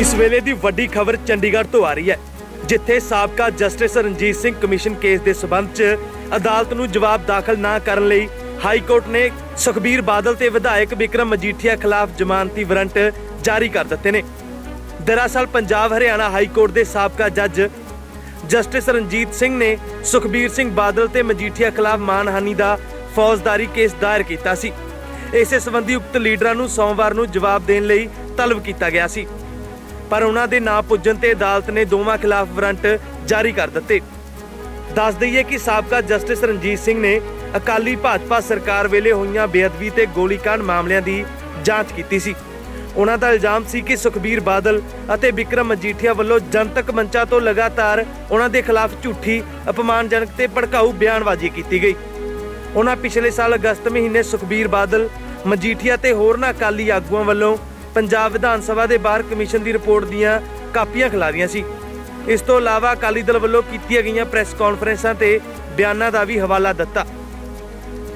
ਇਸ ਵੇਲੇ ਦੀ ਵੱਡੀ ਖਬਰ ਚੰਡੀਗੜ੍ਹ ਤੋਂ ਆ ਰਹੀ ਹੈ, ਜਿੱਥੇ ਸਾਬਕਾ justice Ranjit Singh commission case ਦੇ ਸਬੰਧ 'ਚ ਅਦਾਲਤ ਨੂੰ ਜਵਾਬ ਦਾਖਲ ਨਾ ਕਰਨ ਲਈ ਹਾਈ ਕੋਰਟ ਨੇ ਸੁਖਬੀਰ ਬਾਦਲ ਤੇ ਵਿਧਾਇਕ ਵਿਕਰਮ ਮਜੀਠੀਆ ਖਿਲਾਫ ਜ਼ਮਾਨਤੀ ਵਾਰੰਟ ਜਾਰੀ ਕਰ ਦਿੱਤੇ ਨੇ। ਦਰਅਸਲ ਪੰਜਾਬ ਹਰਿਆਣਾ ਹਾਈ ਕੋਰਟ ਦੇ ਸਾਬਕਾ ਜੱਜ ਜਸਟਿਸ ਰਣਜੀਤ ਸਿੰਘ ਨੇ ਸੁਖਬੀਰ ਸਿੰਘ ਬਾਦਲ ਤੇ ਮਜੀਠੀਆ ਖਿਲਾਫ ਮਾਨਹਾਨੀ ਦਾ ਫੌਜਦਾਰੀ ਕੇਸ ਦਾਇਰ ਕੀਤਾ ਸੀ। ਇਸੇ ਸੰਬੰਧੀ ਉਕਤ ਲੀਡਰਾਂ ਨੂੰ ਸੋਮਵਾਰ ਨੂੰ ਜਵਾਬ ਦੇਣ ਲਈ ਤਲਬ ਕੀਤਾ ਗਿਆ ਸੀ। ਪਰ ਉਹਨਾਂ ਦੇ ਨਾਂ ਪੁੱਜਣ ਤੇ ਅਦਾਲਤ ਨੇ ਦੋਵਾਂ ਖਿਲਾਫ ਵਾਰੰਟ ਜਾਰੀ ਕਰ ਦਿੱਤੇ। ਦੱਸ ਦਈਏ ਕਿ ਸਾਬਕਾ ਜਸਟਿਸ ਰਣਜੀਤ ਸਿੰਘ ਨੇ ਅਕਾਲੀ ਭਾਜਪਾ ਸਰਕਾਰ ਵੇਲੇ ਹੋਈਆਂ ਬੇਅਦਬੀ ਤੇ ਗੋਲੀकांड ਮਾਮਲਿਆਂ ਦੀ ਜਾਂਚ ਕੀਤੀ ਸੀ। ਉਹਨਾਂ ਦਾ ਇਲਜ਼ਾਮ ਸੀ ਕਿ ਸੁਖਬੀਰ ਬਾਦਲ ਅਤੇ ਵਿਕਰਮ ਮਜੀਠੀਆ ਵੱਲੋਂ ਜਨਤਕ ਮੰਚਾਂ ਤੋਂ ਲਗਾਤਾਰ ਉਹਨਾਂ ਦੇ ਖਿਲਾਫ ਝੂਠੀ ਅਪਮਾਨਜਨਕ ਤੇ ਭੜਕਾਊ ਬਿਆਨਬਾਜ਼ੀ ਕੀਤੀ ਗਈ। ਉਹਨਾਂ ਪਿਛਲੇ ਸਾਲ ਅਗਸਤ ਮਹੀਨੇ ਸੁਖਬੀਰ ਬਾਦਲ, ਮਜੀਠੀਆ ਤੇ ਹੋਰਨਾਂ ਅਕਾਲੀ ਆਗੂਆਂ ਵੱਲੋਂ ਪੰਜਾਬ ਵਿਧਾਨ ਸਭਾ ਦੇ ਬਾਹਰ ਕਮਿਸ਼ਨ ਦੀ ਰਿਪੋਰਟ ਦੀਆਂ ਕਾਪੀਆਂ ਖਿਲਾਰੀਆਂ ਸੀ। ਇਸ ਤੋਂ ਇਲਾਵਾ ਅਕਾਲੀ ਦਲ ਵੱਲੋਂ ਕੀਤੀਆਂ ਗਈਆਂ ਪ੍ਰੈਸ ਕਾਨਫਰੰਸਾਂ ਤੇ ਬਿਆਨਾਂ ਦਾ ਵੀ ਹਵਾਲਾ ਦਿੱਤਾ।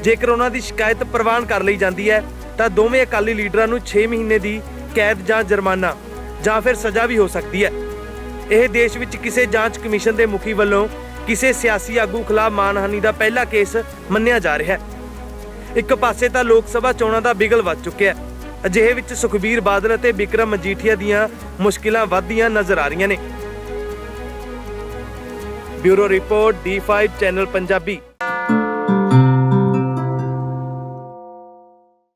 ਜੇਕਰ ਉਹਨਾਂ ਦੀ ਸ਼ਿਕਾਇਤ ਪ੍ਰਵਾਨ ਕਰ ਲਈ ਜਾਂਦੀ ਹੈ, ਤਾਂ ਦੋਵੇਂ ਅਕਾਲੀ ਲੀਡਰਾਂ ਨੂੰ 6 ਮਹੀਨੇ ਦੀ ਕੈਦ ਜਾਂ ਜੁਰਮਾਨਾ ਜਾਂ ਫਿਰ ਸਜ਼ਾ ਵੀ ਹੋ ਸਕਦੀ ਹੈ। ਇਹ ਦੇਸ਼ ਵਿੱਚ ਕਿਸੇ ਜਾਂਚ ਕਮਿਸ਼ਨ ਦੇ ਮੁਖੀ ਵੱਲੋਂ ਕਿਸੇ ਸਿਆਸੀ ਆਗੂ ਖਿਲਾਫ ਮਾਨਹਾਨੀ ਦਾ ਪਹਿਲਾ ਕੇਸ ਮੰਨਿਆ ਜਾ ਰਿਹਾ ਹੈ। ਇੱਕ ਪਾਸੇ ਤਾਂ ਲੋਕ ਸਭਾ ਚੋਣਾਂ ਦਾ ਬਿਗਲ ਵੱਜ ਚੁੱਕਿਆ ਹੈ। ਅਜਿਹੇ ਵਿੱਚ ਸੁਖਬੀਰ ਬਾਦਲ ਅਤੇ ਵਿਕਰਮ ਮਜੀਠੀਆ ਦੀਆਂ ਮੁਸ਼ਕਿਲਾਂ ਵੱਧਦੀਆਂ ਨਜ਼ਰ ਆ ਰਹੀਆਂ ਨੇ। Bureau report D5 channel Punjabi.